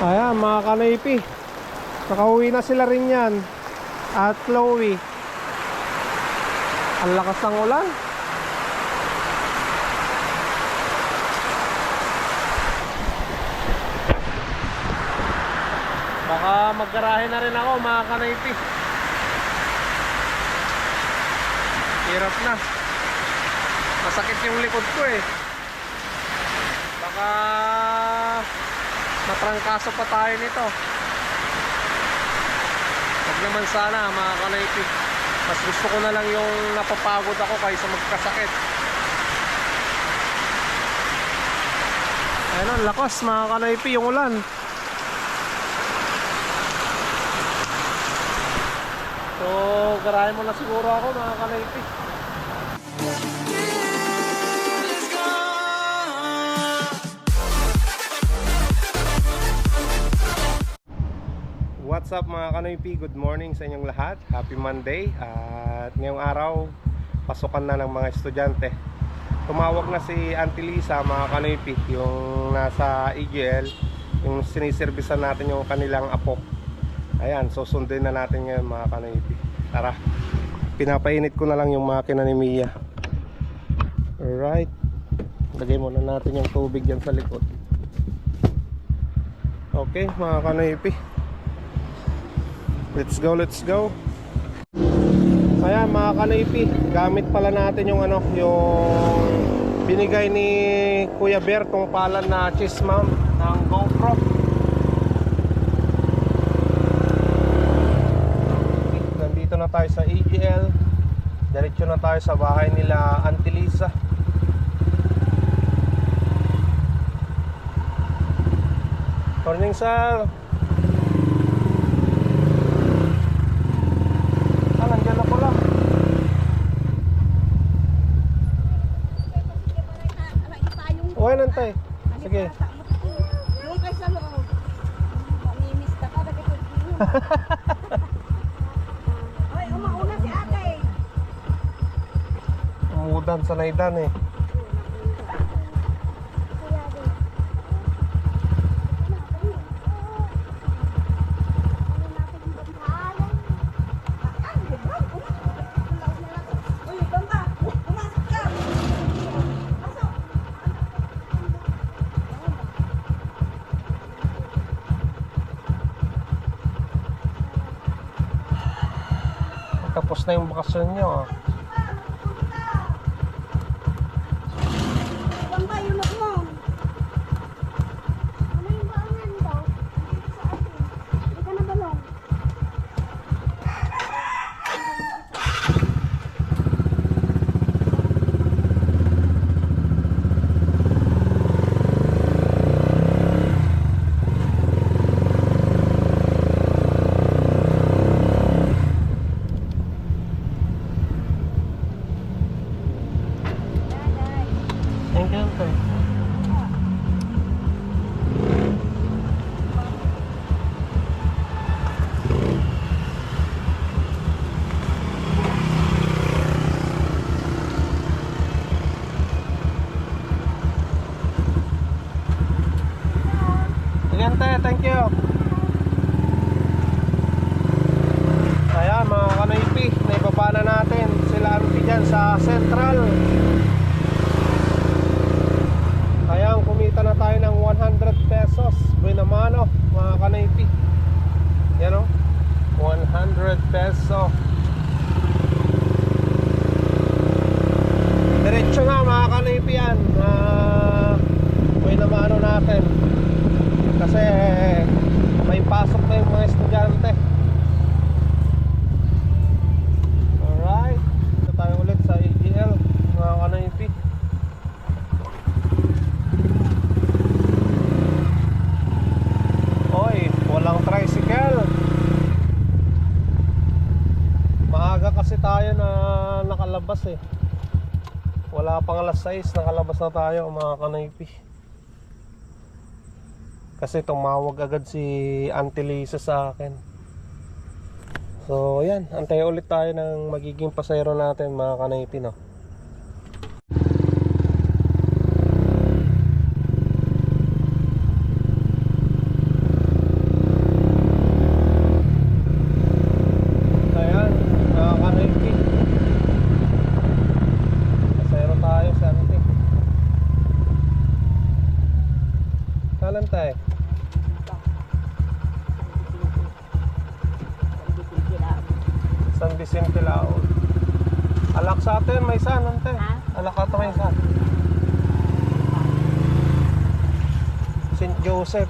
Ayan, mga kanaypi. Nakauwi na sila rin yan. At Chloe. Ang lakas ng ulan. Baka maggarahe na rin ako mga kanaypi. Hirap na. Masakit yung likod ko eh. Baka matrangkaso pa tayo nito. Huwag naman sana mga kanaypi. Mas gusto ko na lang yung napapagod ako kaysa magkasakit. Ayun ang lakas mga kanaypi yung ulan. So, garahin mo na siguro ako mga kanaypi. What's up mga Kanoypi? Good morning sa inyong lahat. Happy Monday. At ngayong araw, pasukan na ng mga estudyante. Tumawag na si Auntie Lisa mga Kanoypi, yung nasa EGL, yung siniservisan natin yung kanilang apo. Ayan, so sundin na natin ngayon mga Kanoypi. Tara, pinapainit ko na lang yung makina ni Mia. Alright. Lagay muna natin yung tubig dyan sa likod. Okay, mga Kanoypi. Let's go, let's go. Ayan mga kanaypi, gamit pala natin yung ano, yung binigay ni Kuya Bear tong palan na cheese ma'am ng GoPro. Nandito na tayo sa AGL. Diretso na tayo sa bahay nila Auntie Lisa. Morning sir. Ah, nandiyan na pala. Okay lang tay. Sige. Doon kayo sa loob. Mamimiss ka pa, Hoy, umauna si ate. Umudan sa naidan eh. Na yung bakasyon nyo. ah. Doon ba yung look mo? Ano yung baangan daw? Dito sa atin. Hindi ka na balong. Thank you, tay. Ayan, tay. Thank you. Ayan, mga kanaypi. Naibaba na natin sila auntie dyan sa Central. Ayan, kumita na tayo ng 100 pesos. Buenamano, mga kanaypi. Yan o. 100 peso. Diretso na mga kanaypi yan. Uh, buenamano natin. Kasi may pasok na yung mga estudyante. Alright. Ito tayo ulit sa AGL, mga kanaypi. Oy, walang tricycle. Maaga kasi tayo na nakalabas eh. Wala pang alas 6, nakalabas na tayo mga kanaypi. Kasi tumawag agad si Auntie Lisa sa akin. So, yan. Antay ulit tayo ng magiging pasayro natin mga kanaypi, no? San Vicente Laon. Alak sa atin, may san, ante. Ha? Alak ato may san. St.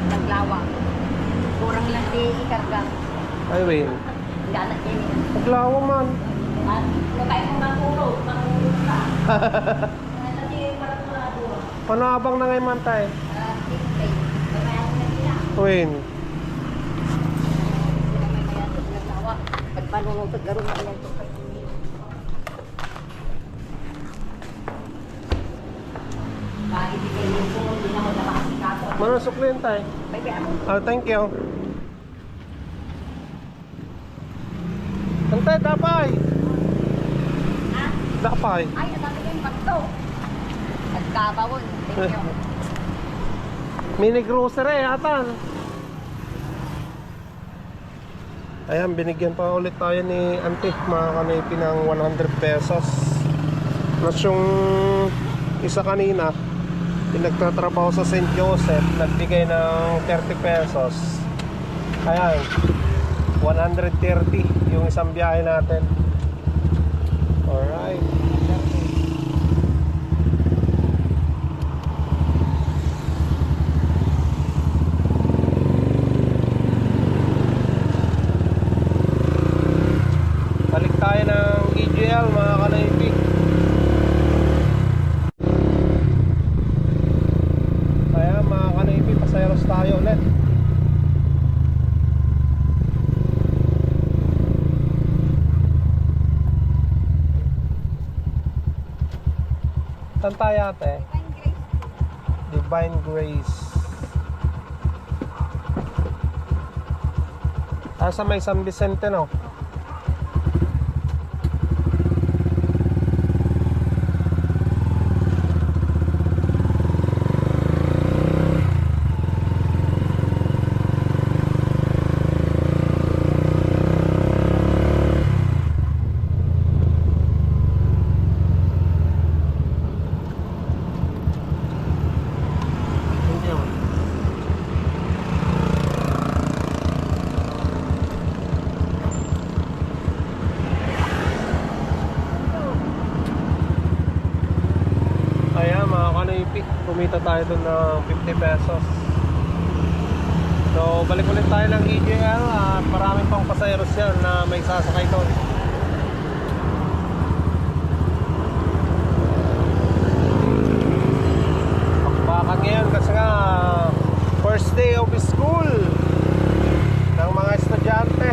Mayat, naglawa. Kurang lang di ikarga. Ay, wait. Gana ini. Paglawa man. At manguro, manguro ka. Ano di marapurado? Panabang na ngayon man tayo. Win. Sila may mayat at naglawa. Pag panunod, garo na lang ito. Kahit di kayo yung puno, hindi na ako nakakasikaso. Manusuklian tayo. May kaya mo. Ah, thank you. Antay, dapay. Ha? Dapay. Ay, nasabi ko yung bagto. Nagkabawon. Thank you. Mini grocery, atan. Ayan, binigyan pa ulit tayo ni auntie, mga kanipi ng 100 pesos. Plus yung isa kanina, yung nagtatrabaho sa St. Joseph, nagbigay ng 30 pesos. Ayan, 130 yung isang biyahe natin. Alright. Balik tayo ng EGL mga kanaypi. Kaya mga kanaypi, pasayaros tayo ulit. Saan tayo ate? Divine Grace. Ah, sa may San Vicente no? Thank you. Kaya mga kanoypi, dun ng 50 pesos. So, balik ulit tayo ng EJL at marami pang pasayeros yan na may sasakay doon. Bakbakan ngayon kasi nga first day of school ng mga estudyante.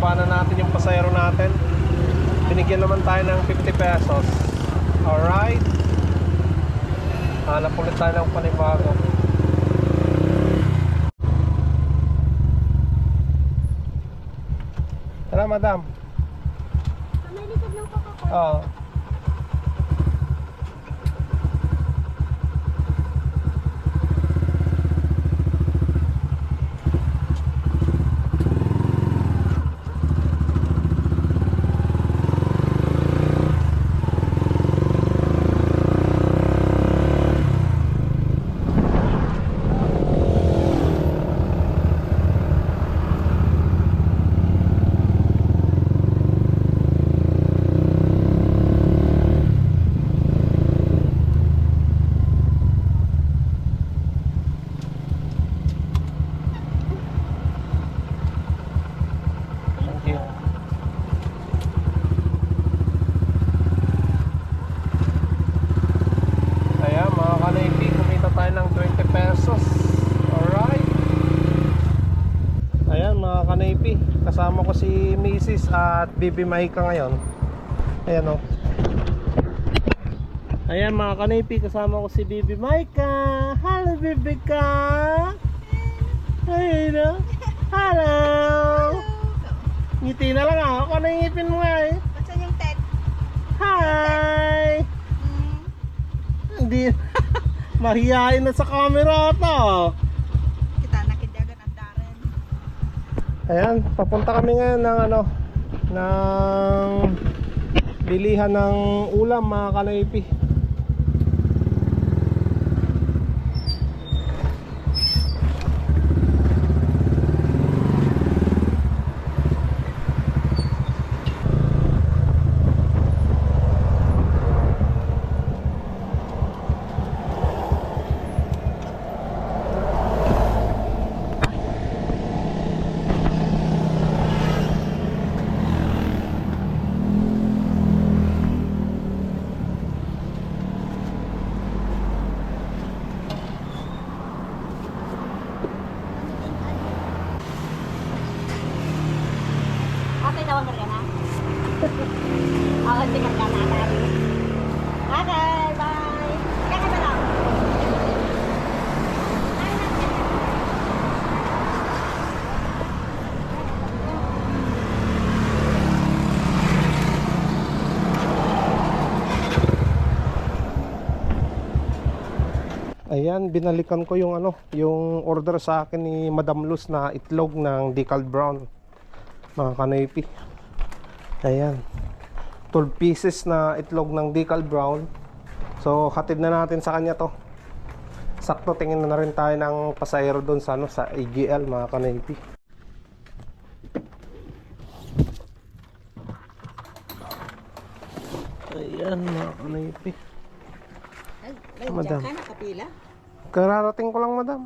Ibaba na natin yung pasayro natin. Binigyan naman tayo ng 50 pesos. Alright. Hanap ulit tayo ng panibago. Tara, madam. May likod ng Coca-Cola. Oo. Thank you. Ayan mga kanaypi, kumita tayo ng 20 pesos. Alright. Ayan mga kanaypi, kasama ko Mrs. at Bibi Maika ngayon. Ayan o. Ayan mga kanaypi, kasama ko si Bibi Maika. Hello Bibi ka. Ayun o. Hello. Ngiti na lang ako. Ano yung ngipin mo nga eh? Saan yung Ted? Hi! Hmm. Hindi. Mahihain na sa camera to. Kita nakidagan ang Darren. Ayan, papunta kami ngayon ng ano, ng bilihan ng ulam mga kanaypi. Okay, tawag ka na. Ako, tingnan ka na tayo. Okay, bye. Kaya ba lang? Ayan, binalikan ko yung ano, yung order sa akin ni Madam Luz na itlog ng decal brown. Mga kanaypi. Ayan. 12 pieces na itlog ng decal brown. So, hatid na natin sa kanya to. Sakto tingin na rin tayo ng pasayro doon sa ano sa AGL mga kanaypi. Ayan mga kanaypi. Ay, ay, Madam. diyan ka nakapila? Kararating ko lang madam.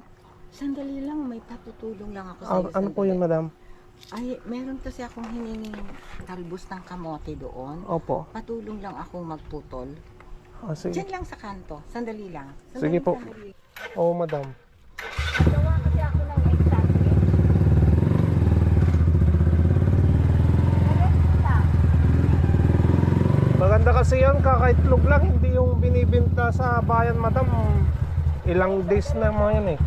Sandali lang, may patutulong lang ako Ah, sa'yo. ano po yun madam? Ay, meron kasi akong hiningin talbos ng kamote doon. Opo. Patulong lang akong magputol. Ah, sige. Diyan lang sa kanto. Sandali lang. Sandali, Sige po. sandali. Oo madam. Gawa kasi ako ng exam. Maganda kasi yan, kakaitlog lang, hindi yung binibinta sa bayan madam. Ilang days na mga yan eh.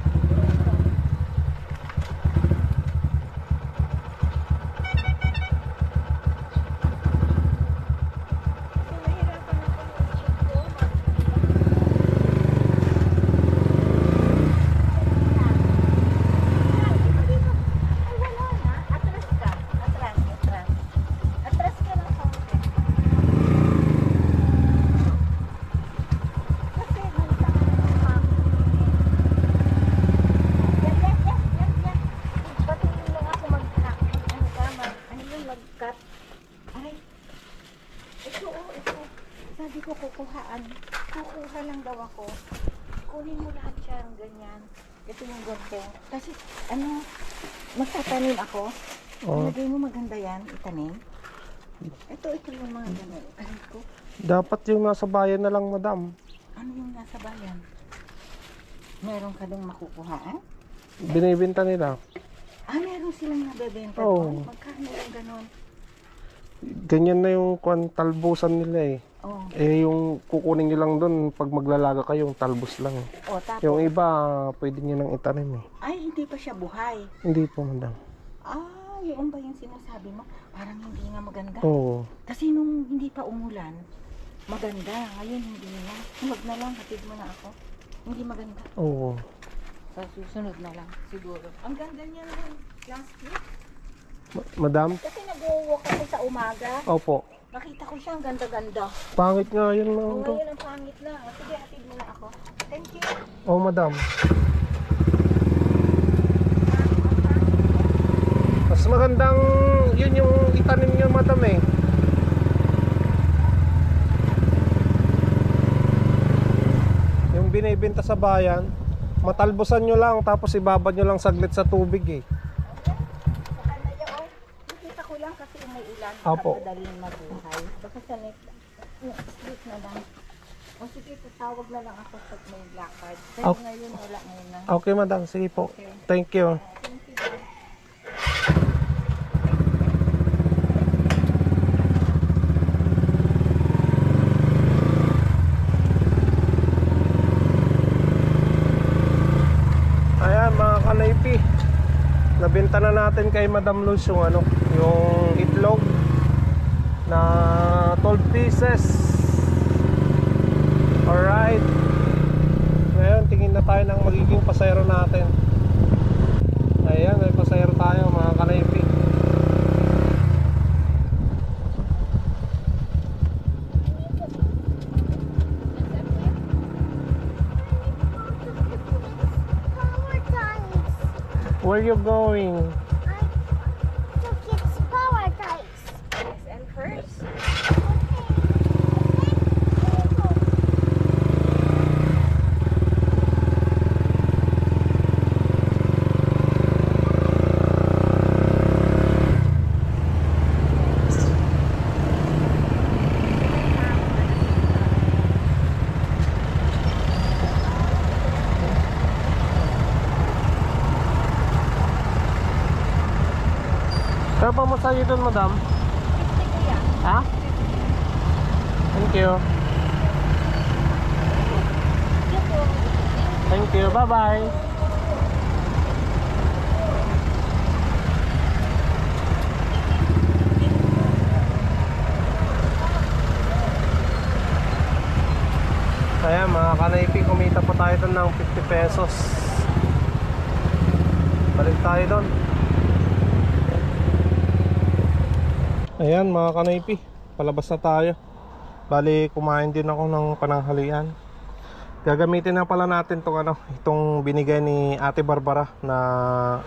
Kasi ano, magtatanim ako. Oh, Ilagay mo maganda yan, itanim. Ito, ito yung mga ganun. Aray ko, dapat yung nasa bayan na lang madam. ano yung nasa bayan? Meron ka dong makukuhaan? Binibinta nila. Ah, meron silang nabebenta Oo. doon? Magkano yung ganon? Ganyan na yung kwan, talbusan nila eh. Oh. Eh yung kukunin nyo lang doon pag maglalaga kayo, yung talbos lang. O, tapos, Yung iba, pwede nyo nang itanim eh. ay, hindi pa siya buhay. Hindi po, madam. Ah, yun ba yung sinasabi mo? Parang hindi nga maganda. Oo. Kasi nung hindi pa umulan, maganda. Ngayon hindi na. Huwag na lang, hatid mo na ako. Hindi maganda. Oo. Sa susunod na lang, siguro. Ang ganda niya nung last week. Ma- madam? Kasi nag-walk ako sa umaga. Opo. Nakita ko siya, ang ganda-ganda. Pangit nga yun lang O to. ngayon ang pangit na. O, Sige, hatid mo na ako. Thank you. Oh, madam. Mas magandang yun yung itanim nyo, madam eh. Yung binibenta sa bayan, matalbosan nyo lang tapos ibabad nyo lang saglit sa tubig eh. Saka na yun. oh. Nakita ko lang kasi umuulan. Baka madaling mabuhay. Baka sa next, next week na lang. O sige, tatawag na lang ako pag may lakad. Pero Okay. ngayon, wala ngayon na. Okay, madam. Sige po. Okay. Thank you. Ayan mga kanaypi Nabenta na natin kay Madam Luz yung ano Yung itlog Na 12 pieces Alright Ngayon tingin na tayo ng magiging pasayro natin Ayan may pasayro tayo mga times. Where you going? Kaya pa masayo doon madam? Ha? Thank you. Thank you, bye bye Ayan mga kanaypi, kumita pa tayo doon ng 50 pesos. Balik tayo doon Ayan mga kanaypi, palabas na tayo Bali kumain din ako ng pananghalian Gagamitin na pala natin tong ano, itong binigay ni Ate Barbara na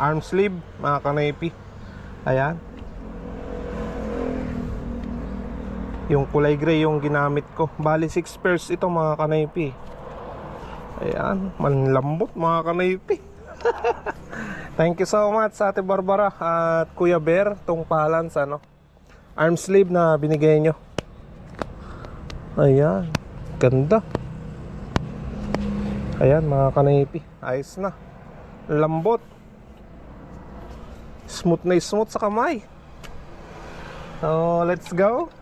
arm sleeve mga kanaypi. Ayan. Yung kulay gray yung ginamit ko. Bali 6 pairs ito mga kanaypi. Ayan, manlambot mga kanaypi. Thank you so much sa Ate Barbara at Kuya Bear tong pahalan sa ano, arm sleeve na binigay nyo. Ayan, ganda. Ayan mga kanaypi, ayos na. Lambot. Smooth na smooth sa kamay. So, let's go.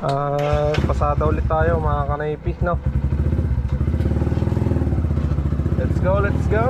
Ah, pasada ulit tayo mga kanaypi, no? Let's go, let's go.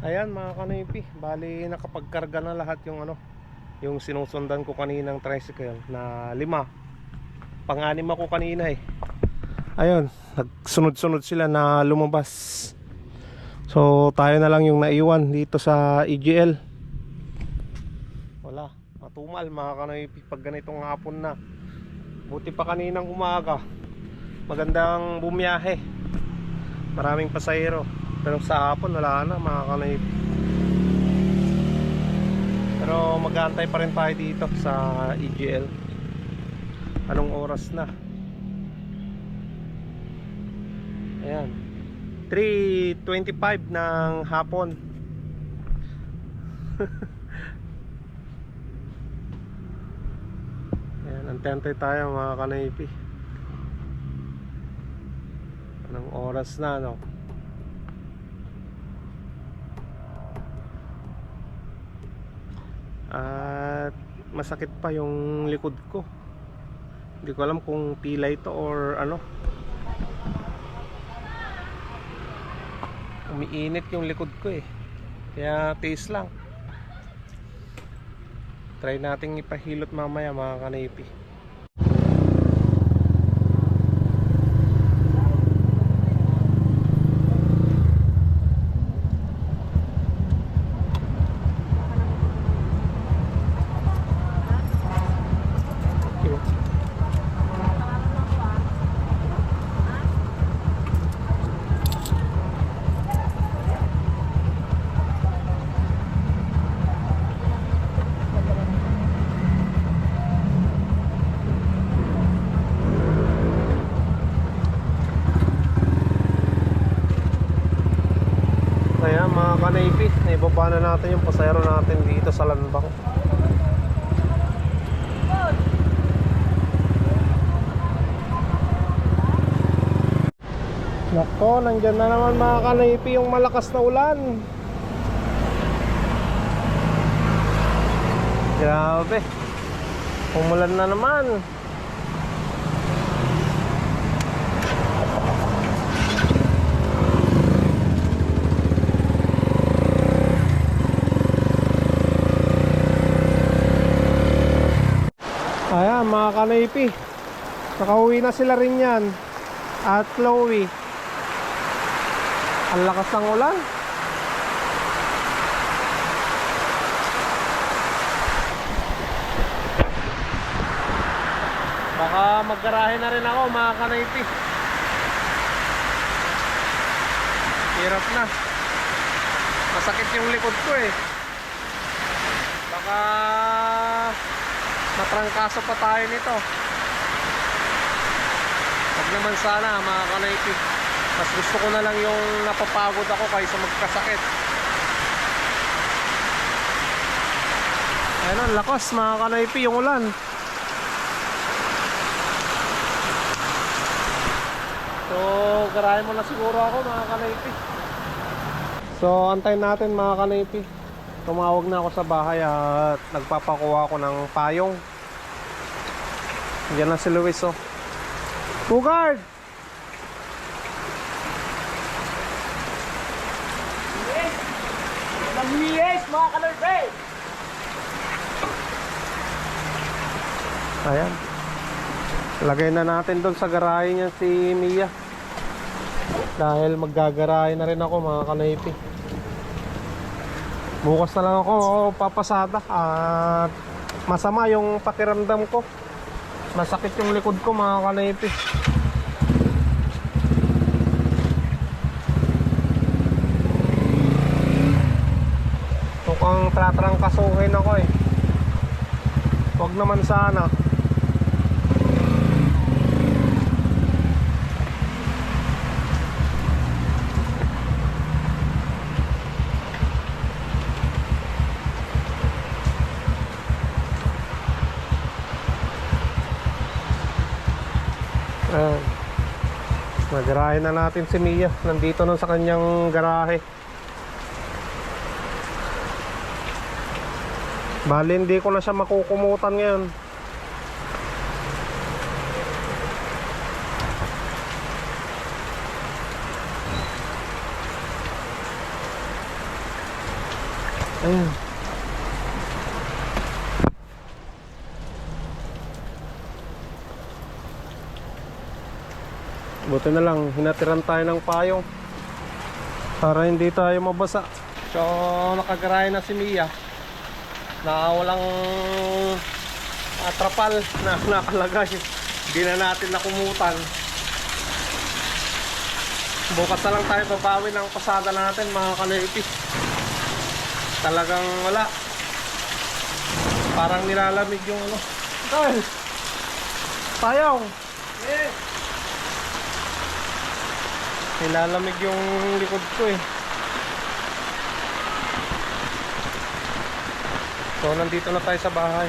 Ayan mga kanipi, bali nakapagkarga na lahat yung ano, yung sinusundan ko kaninang tricycle na lima. Pang-anim ako kanina eh. Ayun, nagsunod-sunod sila na lumabas. So tayo na lang yung naiwan dito sa EGL. Wala, matumal mga kanipi pag ganitong hapon na. Buti pa kaninang umaga. Magandang bumiyahe. Maraming pasahero. Pero sa hapon wala na mga kanaypi. Pero mag-aantay pa rin tayo dito sa EGL. Anong oras na? Ayan. 3.25 ng hapon. Ayan, antente tayo mga kanaypi. Anong oras na, no? At masakit pa yung likod ko. Hindi ko alam kung tila ito or ano. Umiinit yung likod ko eh. Kaya tiis lang. Try nating ipahilot mamaya mga kanipi. Naibaba na natin yung pasayro natin dito sa Landbang. Nako, nandyan na naman mga kanaypi yung malakas na ulan. Grabe. Umulan na naman. Ayan mga kanaypi. Nakauwi na sila rin yan. At Chloe. Ang lakas ng ulan. Baka maggarahe na rin ako mga kanaypi. Hirap na. Masakit yung likod ko eh. Baka matrangkaso pa tayo nito. Huwag naman sana mga kanaypi Mas gusto ko na lang yung napapagod ako kaysa magkasakit. Ayun ang lakas mga kanaypi yung ulan. So garahin mo na siguro ako mga kanaypi So antayin natin mga kanaypi Tumawag na ako sa bahay at nagpapakuha ako ng payong. Diyan na si Luis oh. Bugard! Yes, mga kalorbe! Ayan. Lagay na natin doon sa garahe niya si Mia. Dahil maggagarahe na rin ako mga kanaypi. Bukas na lang ako papasada at masama yung pakiramdam ko. Masakit yung likod ko mga kanaypi. Mukhang tatrangkasuhin ako eh. Huwag naman sana. Ayan. Nagarahe na natin si Mia. Nandito nun sa kanyang garahe. Bali hindi ko na siya makukumutan ngayon. Ayan. Buti na lang, hinatiran tayo ng payong para hindi tayo mabasa. So, nakagaray na si Mia na walang uh, trapal na nakalagay. Hindi na natin nakumutan. Bukas na lang tayo babawi ng pasada natin mga kanoypi. Talagang wala. Parang nilalamig yung ano. Ay! Payong! Yes. Nilalamig yung likod ko eh. So nandito na tayo sa bahay.